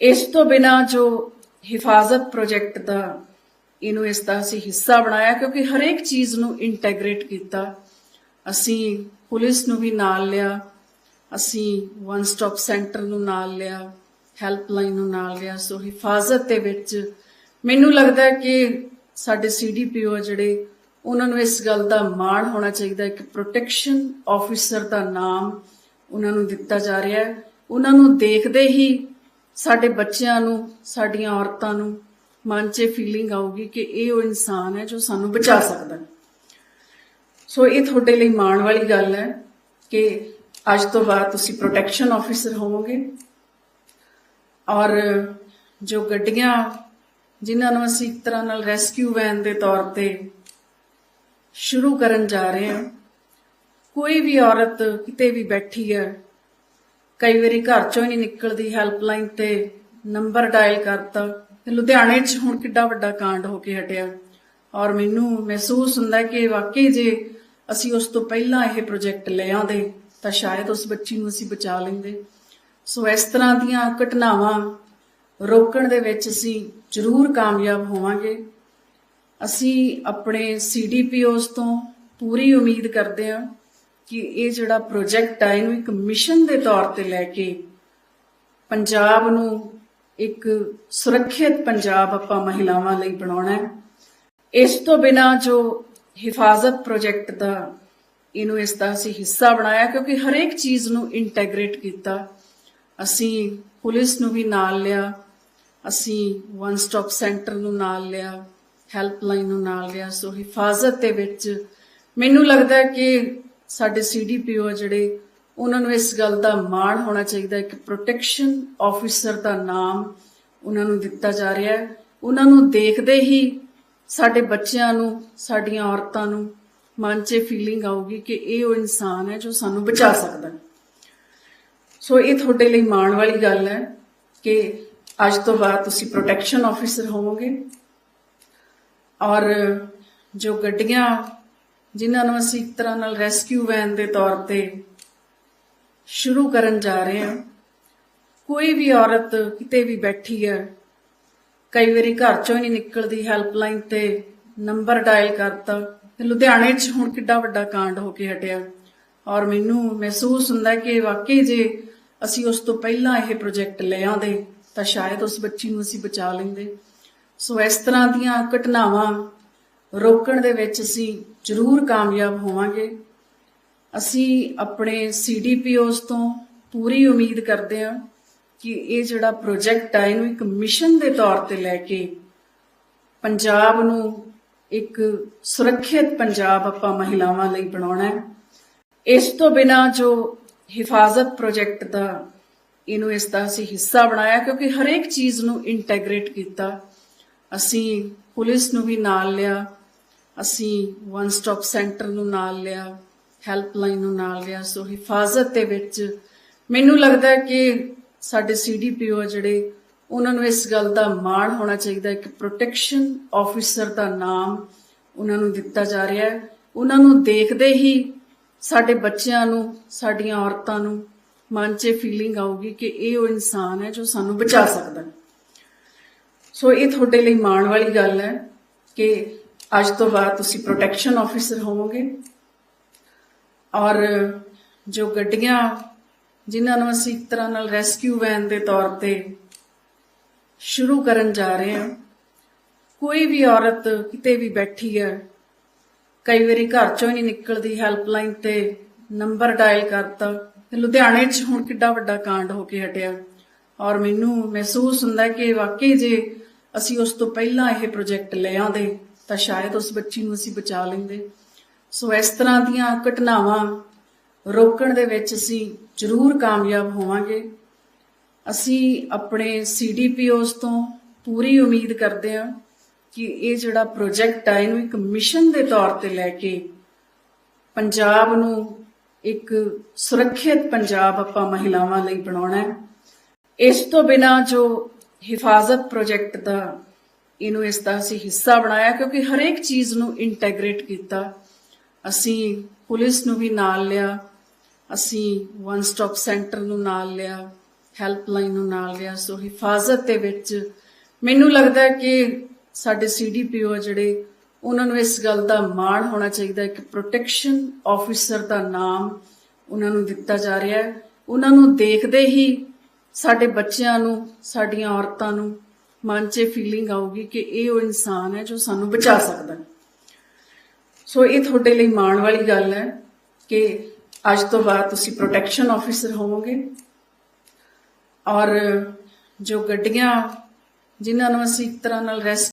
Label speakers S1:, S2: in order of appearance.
S1: ਇਸ ਤੋਂ ਬਿਨਾ ਜੋ ਹਿਫਾਜ਼ਤ ਪ੍ਰੋਜੈਕਟ ਦਾ ਇਹਨੂੰ ਇਸ ਦਾ ਅਸੀਂ ਹਿੱਸਾ ਬਣਾਇਆ, ਕਿਉਂਕਿ ਹਰੇਕ ਚੀਜ਼ ਨੂੰ ਇੰਟੈਗਰੇਟ ਕੀਤਾ। ਅਸੀਂ ਪੁਲਿਸ ਨੂੰ ਵੀ ਨਾਲ ਲਿਆ, ਅਸੀਂ ਵਨ ਸਟਾਪ ਸੈਂਟਰ ਨੂੰ ਨਾਲ ਲਿਆ ਹੈਲਪਲਾਈਨ ਨੂੰ ਨਾਲ ਲਿਆ। ਸੋ ਹਿਫਾਜ਼ਤ ਦੇ ਵਿੱਚ ਮੈਨੂੰ ਲੱਗਦਾ ਹੈ ਕਿ ਸਾਡੇ ਸੀਡੀਪੀਓ ਜਿਹੜੇ, ਉਹਨਾਂ ਨੂੰ ਇਸ ਗੱਲ ਦਾ ਮਾਣ ਹੋਣਾ ਚਾਹੀਦਾ ਹੈ ਕਿ ਪ੍ਰੋਟੈਕਸ਼ਨ ਆਫੀਸਰ ਦਾ ਨਾਮ ਉਹਨਾਂ ਨੂੰ ਦਿੱਤਾ ਜਾ ਰਿਹਾ ਹੈ। ਉਹਨਾਂ ਨੂੰ ਦੇਖਦੇ ਹੀ ਸਾਡੇ ਬੱਚਿਆਂ ਨੂੰ, ਸਾਡੀਆਂ ਔਰਤਾਂ ਨੂੰ ਮਨ 'ਚ ਫੀਲਿੰਗ ਆਊਗੀ ਕਿ ਇਹ ਉਹ ਇਨਸਾਨ ਹੈ ਜੋ ਸਾਨੂੰ ਬਚਾ ਸਕਦਾ ਹੈ। ਸੋ ਇਹ ਤੁਹਾਡੇ ਲਈ ਮਾਣ ਵਾਲੀ ਗੱਲ ਹੈ ਕਿ ਅੱਜ ਤੋਂ ਬਾਅਦ ਤੁਸੀਂ ਪ੍ਰੋਟੈਕਸ਼ਨ ਆਫੀਸਰ ਹੋਵੋਗੇ। ਔਰ ਜੋ ਗੱਡੀਆਂ ਜਿਨ੍ਹਾਂ ਨੂੰ ਅਸੀਂ ਇੱਕ ਤਰ੍ਹਾਂ ਨਾਲ ਰੈਸਕਿਊ ਵੈਨ ਦੇ ਤੌਰ ਤੇ ਸ਼ੁਰੂ ਕਰਨ ਜਾ ਰਹੇ ਹਾਂ, ਕੋਈ ਵੀ ਔਰਤ ਕਿਤੇ ਵੀ ਬੈਠੀ ਹੈ ਕਈ ਵਾਰੀ ਘਰ ਚੋਂ ਹੀ ਨਹੀਂ ਨਿਕਲਦੀ ਹੈਲਪਲਾਈਨ ਤੇ ਨੰਬਰ ਡਾਇਲ ਕਰਤਾ। ਤੇ ਲੁਧਿਆਣੇ 'ਚ ਹੁਣ ਕਿੱਡਾ ਵੱਡਾ ਕਾਂਡ ਹੋ ਕੇ ਹਟਿਆ। ਔਰ ਮੈਨੂੰ ਮਹਿਸੂਸ ਹੁੰਦਾ ਕਿ ਵਾਕਈ ਜੇ ਅਸੀਂ ਉਸ ਤੋਂ ਪਹਿਲਾਂ ਇਹ ਪ੍ਰੋਜੈਕਟ ਲੈ ਆਉਂਦੇ, ਤਾਂ ਸ਼ਾਇਦ ਉਸ ਬੱਚੀ ਨੂੰ ਅਸੀਂ ਬਚਾ ਲੈਂਦੇ। ਸੋ ਇਸ ਤਰ੍ਹਾਂ ਦੀਆਂ ਘਟਨਾਵਾਂ ਰੋਕਣ ਦੇ ਵਿੱਚ ਅਸੀਂ ਜ਼ਰੂਰ ਕਾਮਯਾਬ ਹੋਵਾਂਗੇ। ਅਸੀਂ ਆਪਣੇ ਸੀਡੀਪੀਓਜ਼ ਤੋਂ ਪੂਰੀ ਉਮੀਦ ਕਰਦੇ ਹਾਂ ਕਿ ਇਹ ਜਿਹੜਾ ਪ੍ਰੋਜੈਕਟ ਆ, ਇਹਨੂੰ ਇੱਕ ਮਿਸ਼ਨ ਦੇ ਤੌਰ ਤੇ ਲੈ ਕੇ ਪੰਜਾਬ ਨੂੰ ਇੱਕ ਸੁਰੱਖਿਅਤ ਪੰਜਾਬ ਆਪਾਂ ਮਹਿਲਾਵਾਂ ਲਈ ਬਣਾਉਣਾ ਹੈ। ਇਸ ਤੋਂ ਬਿਨਾ ਜੋ ਹਿਫਾਜ਼ਤ ਪ੍ਰੋਜੈਕਟ ਦਾ ਇਹਨੂੰ ਇਸ ਦਾ ਅਸੀਂ ਹਿੱਸਾ ਬਣਾਇਆ, ਕਿਉਂਕਿ ਹਰੇਕ ਚੀਜ਼ ਨੂੰ ਇੰਟੈਗਰੇਟ ਕੀਤਾ। ਅਸੀਂ ਪੁਲਿਸ ਨੂੰ ਵੀ ਨਾਲ ਲਿਆ, ਅਸੀਂ ਵਨ ਸਟਾਪ ਸੈਂਟਰ ਨੂੰ ਨਾਲ ਲਿਆ ਹੈਲਪਲਾਈਨ ਨੂੰ ਨਾਲ ਲਿਆ। ਸੋ ਹਿਫਾਜ਼ਤ ਦੇ ਵਿੱਚ ਮੈਨੂੰ ਲੱਗਦਾ ਕਿ ਸਾਡੇ ਸੀਡੀਪੀਓ ਜਿਹੜੇ, ਉਹਨਾਂ ਨੂੰ ਇਸ ਗੱਲ ਦਾ ਮਾਣ ਹੋਣਾ ਚਾਹੀਦਾ ਕਿ ਪ੍ਰੋਟੈਕਸ਼ਨ ਆਫੀਸਰ ਦਾ ਨਾਮ ਉਹਨਾਂ ਨੂੰ ਦਿੱਤਾ ਜਾ ਰਿਹਾ ਹੈ। ਉਹਨਾਂ ਨੂੰ ਦੇਖਦੇ ਹੀ ਸਾਡੇ ਬੱਚਿਆਂ ਨੂੰ, ਸਾਡੀਆਂ ਔਰਤਾਂ ਨੂੰ ਮਨ 'ਚ ਫੀਲਿੰਗ ਆਊਗੀ ਕਿ ਇਹ ਉਹ ਇਨਸਾਨ ਹੈ ਜੋ ਸਾਨੂੰ ਬਚਾ ਸਕਦਾ ਹੈ। ਸੋ ਇਹ ਤੁਹਾਡੇ ਲਈ ਮਾਣ ਵਾਲੀ ਗੱਲ ਹੈ ਕਿ ਅੱਜ ਤੋਂ ਬਾਅਦ ਤੁਸੀਂ ਪ੍ਰੋਟੈਕਸ਼ਨ ਆਫੀਸਰ ਹੋਵੋਗੇ। ਔਰ ਜੋ ਗੱਡੀਆਂ ਜਿਨ੍ਹਾਂ ਨੂੰ ਅਸੀਂ ਇੱਕ ਤਰ੍ਹਾਂ ਨਾਲ ਰੈਸਕਿਊ ਵੈਨ ਦੇ ਤੌਰ ਤੇ ਸ਼ੁਰੂ ਕਰਨ ਜਾ ਰਹੇ ਹਾਂ। ਕੋਈ ਵੀ ਔਰਤ ਕਿਤੇ ਵੀ ਬੈਠੀ ਹੈ, ਕਈ ਵਾਰੀ ਘਰ ਚੋਂ ਹੀ ਨਹੀਂ ਨਿਕਲਦੀ ਹੈਲਪਲਾਈਨ ਤੇ ਨੰਬਰ ਡਾਇਲ ਕਰਤਾ। ਲੁਧਿਆਣੇ 'ਚ ਹੁਣ ਕਿੱਡਾ ਵੱਡਾ ਕਾਂਡ ਹੋ ਕੇ ਹਟਿਆ। ਔਰ ਮੈਨੂੰ ਮਹਿਸੂਸ ਹੁੰਦਾ ਕਿ ਵਾਕਈ ਜੇ ਅਸੀਂ ਉਸ ਤੋਂ ਪਹਿਲਾਂ ਇਹ ਪ੍ਰੋਜੈਕਟ ਲੈ ਆਉਂਦੇ, ਤਾਂ ਸ਼ਾਇਦ ਉਸ ਬੱਚੀ ਨੂੰ ਅਸੀਂ ਬਚਾ ਲੈਂਦੇ। ਸੋ ਇਸ ਤਰ੍ਹਾਂ ਦੀਆਂ ਘਟਨਾਵਾਂ ਰੋਕਣ ਦੇ ਵਿੱਚ ਅਸੀਂ ਜ਼ਰੂਰ ਕਾਮਯਾਬ ਹੋਵਾਂਗੇ। ਅਸੀਂ ਆਪਣੇ ਸੀਡੀਪੀਓਜ਼ ਤੋਂ ਪੂਰੀ ਉਮੀਦ ਕਰਦੇ ਹਾਂ ਕਿ ਇਹ ਜਿਹੜਾ ਪ੍ਰੋਜੈਕਟ ਆ, ਇਹਨੂੰ ਇੱਕ ਮਿਸ਼ਨ ਦੇ ਤੌਰ ਤੇ ਲੈ ਕੇ ਪੰਜਾਬ ਨੂੰ ਇੱਕ ਸੁਰੱਖਿਅਤ ਪੰਜਾਬ ਆਪਾਂ ਮਹਿਲਾਵਾਂ ਲਈ ਬਣਾਉਣਾ ਹੈ। ਇਸ ਤੋਂ ਬਿਨਾ ਜੋ ਹਿਫਾਜ਼ਤ ਪ੍ਰੋਜੈਕਟ ਦਾ ਇਹਨੂੰ ਇਸ ਦਾ ਅਸੀਂ ਹਿੱਸਾ ਬਣਾਇਆ, ਕਿਉਂਕਿ ਹਰੇਕ ਚੀਜ਼ ਨੂੰ ਇੰਟੈਗਰੇਟ ਕੀਤਾ। ਅਸੀਂ ਪੁਲਿਸ ਨੂੰ ਵੀ ਨਾਲ ਲਿਆ ਅਸੀਂ ਵਨ ਸਟਾਪ ਸੈਂਟਰ ਨੂੰ ਨਾਲ ਲਿਆ ਹੈਲਪਲਾਈਨ ਨੂੰ ਨਾਲ ਲਿਆ, ਸੋ ਹਿਫਾਜ਼ਤ ਦੇ ਵਿੱਚ ਮੈਨੂੰ ਲੱਗਦਾ ਕਿ ਸਾਡੇ ਸੀਡੀਪੀਓ ਜਿਹੜੇ, ਉਹਨਾਂ ਨੂੰ ਇਸ ਗੱਲ ਦਾ ਮਾਣ ਹੋਣਾ ਚਾਹੀਦਾ ਕਿ ਪ੍ਰੋਟੈਕਸ਼ਨ ਆਫੀਸਰ ਦਾ ਨਾਮ ਉਹਨਾਂ ਨੂੰ ਦਿੱਤਾ ਜਾ ਰਿਹਾ ਹੈ। ਉਹਨਾਂ ਨੂੰ ਦੇਖਦੇ ਹੀ ਸਾਡੇ ਬੱਚਿਆਂ ਨੂੰ, ਸਾਡੀਆਂ ਔਰਤਾਂ ਨੂੰ ਮਨ 'ਚ ਫੀਲਿੰਗ ਆਊਗੀ ਕਿ ਇਹ ਉਹ ਇਨਸਾਨ ਹੈ ਜੋ ਸਾਨੂੰ ਬਚਾ ਸਕਦਾ ਸੋ ਇਹ ਤੁਹਾਡੇ ਲਈ ਮਾਣ ਵਾਲੀ ਗੱਲ ਹੈ ਕਿ ਅੱਜ ਤੋਂ ਬਾਅਦ ਤੁਸੀਂ ਪ੍ਰੋਟੈਕਸ਼ਨ ਆਫੀਸਰ ਹੋਵੋਗੇ ਔਰ ਜੋ ਗੱਡੀਆਂ ਜਿਨ੍ਹਾਂ ਨੂੰ ਅਸੀਂ ਇੱਕ ਤਰ੍ਹਾਂ ਨਾਲ ਰੈਸਕਿਊ ਵੈਨ ਦੇ ਤੌਰ ਤੇ ਸ਼ੁਰੂ ਕਰਨ ਜਾ ਰਹੇ ਹਾਂ ਕੋਈ ਵੀ ਔਰਤ ਕਿਤੇ ਵੀ ਬੈਠੀ ਹੈ ਕਈ ਵਾਰੀ ਘਰ ਚੋਂ ਹੀ ਨਹੀਂ ਨਿਕਲਦੀ ਹੈਲਪਲਾਈਨ ਤੇ ਨੰਬਰ ਡਾਇਲ ਕਰਤਾ ਤੇ ਲੁਧਿਆਣੇ 'ਚ ਹੁਣ ਕਿੱਡਾ ਵੱਡਾ ਕਾਂਡ ਹੋ ਕੇ ਹਟਿਆ ਔਰ ਮੈਨੂੰ ਮਹਿਸੂਸ ਹੁੰਦਾ ਕਿ ਵਾਕਈ ਜੇ ਅਸੀਂ ਉਸ ਤੋਂ ਪਹਿਲਾਂ ਇਹ ਪ੍ਰੋਜੈਕਟ ਲੈ ਆਉਂਦੇ ਤਾਂ ਸ਼ਾਇਦ ਉਸ ਬੱਚੀ ਨੂੰ ਅਸੀਂ ਬਚਾ ਲੈਂਦੇ। ਸੋ ਇਸ ਤਰ੍ਹਾਂ ਦੀਆਂ ਘਟਨਾਵਾਂ ਰੋਕਣ ਦੇ ਵਿੱਚ ਅਸੀਂ ਜ਼ਰੂਰ ਕਾਮਯਾਬ ਹੋਵਾਂਗੇ। ਅਸੀਂ ਆਪਣੇ ਸੀਡੀਪੀਓਜ਼ ਤੋਂ ਪੂਰੀ ਉਮੀਦ ਕਰਦੇ ਹਾਂ ਕਿ ਇਹ ਜਿਹੜਾ ਪ੍ਰੋਜੈਕਟ ਆ, ਇਹਨੂੰ ਇੱਕ ਮਿਸ਼ਨ ਦੇ ਤੌਰ ਤੇ ਲੈ ਕੇ ਪੰਜਾਬ ਨੂੰ ਇੱਕ ਸੁਰੱਖਿਅਤ ਪੰਜਾਬ ਆਪਾਂ ਮਹਿਲਾਵਾਂ ਲਈ ਬਣਾਉਣਾ ਹੈ। ਇਸ ਤੋਂ ਬਿਨਾ ਜੋ ਹਿਫਾਜ਼ਤ ਪ੍ਰੋਜੈਕਟ ਦਾ ਇਹਨੂੰ ਇਸ ਦਾ ਅਸੀਂ ਹਿੱਸਾ ਬਣਾਇਆ ਕਿਉਂਕਿ ਹਰੇਕ ਚੀਜ਼ ਨੂੰ ਇੰਟੈਗਰੇਟ ਕੀਤਾ। ਅਸੀਂ ਪੁਲਿਸ ਨੂੰ ਵੀ ਨਾਲ ਲਿਆ, ਅਸੀਂ ਵਨ ਸਟਾਪ ਸੈਂਟਰ ਨੂੰ ਨਾਲ ਲਿਆ ਹੈਲਪਲਾਈਨ ਨੂੰ ਨਾਲ ਲਿਆ, ਸੋ ਹਿਫਾਜ਼ਤ ਦੇ ਵਿੱਚ ਮੈਨੂੰ ਲੱਗਦਾ ਕਿ ਸਾਡੇ ਸੀਡੀਪੀਓ ਜਿਹੜੇ, ਉਹਨਾਂ ਨੂੰ ਇਸ ਗੱਲ ਦਾ ਮਾਣ ਹੋਣਾ ਚਾਹੀਦਾ ਕਿ ਪ੍ਰੋਟੈਕਸ਼ਨ ਆਫੀਸਰ ਦਾ ਨਾਮ ਉਹਨਾਂ ਨੂੰ ਦਿੱਤਾ ਜਾ ਰਿਹਾ ਹੈ। ਉਹਨਾਂ ਨੂੰ ਦੇਖਦੇ ਹੀ ਸਾਡੇ ਬੱਚਿਆਂ ਨੂੰ, ਸਾਡੀਆਂ ਔਰਤਾਂ ਨੂੰ ਮਨ 'ਚ ਫੀਲਿੰਗ ਆਊਗੀ ਕਿ ਇਹ ਉਹ ਇਨਸਾਨ ਹੈ ਜੋ ਸਾਨੂੰ ਬਚਾ ਸਕਦਾ ਹੈ। ਸੋ ਇਹ ਤੁਹਾਡੇ ਲਈ ਮਾਣ ਵਾਲੀ ਗੱਲ ਹੈ ਕਿ ਅੱਜ ਤੋਂ ਬਾਅਦ ਤੁਸੀਂ ਪ੍ਰੋਟੈਕਸ਼ਨ ਆਫੀਸਰ ਹੋਵੋਗੇ। ਔਰ ਜੋ ਗੱਡੀਆਂ ਜਿਨ੍ਹਾਂ ਨੂੰ ਅਸੀਂ ਇੱਕ ਤਰ੍ਹਾਂ ਨਾਲ ਰੈਸਟ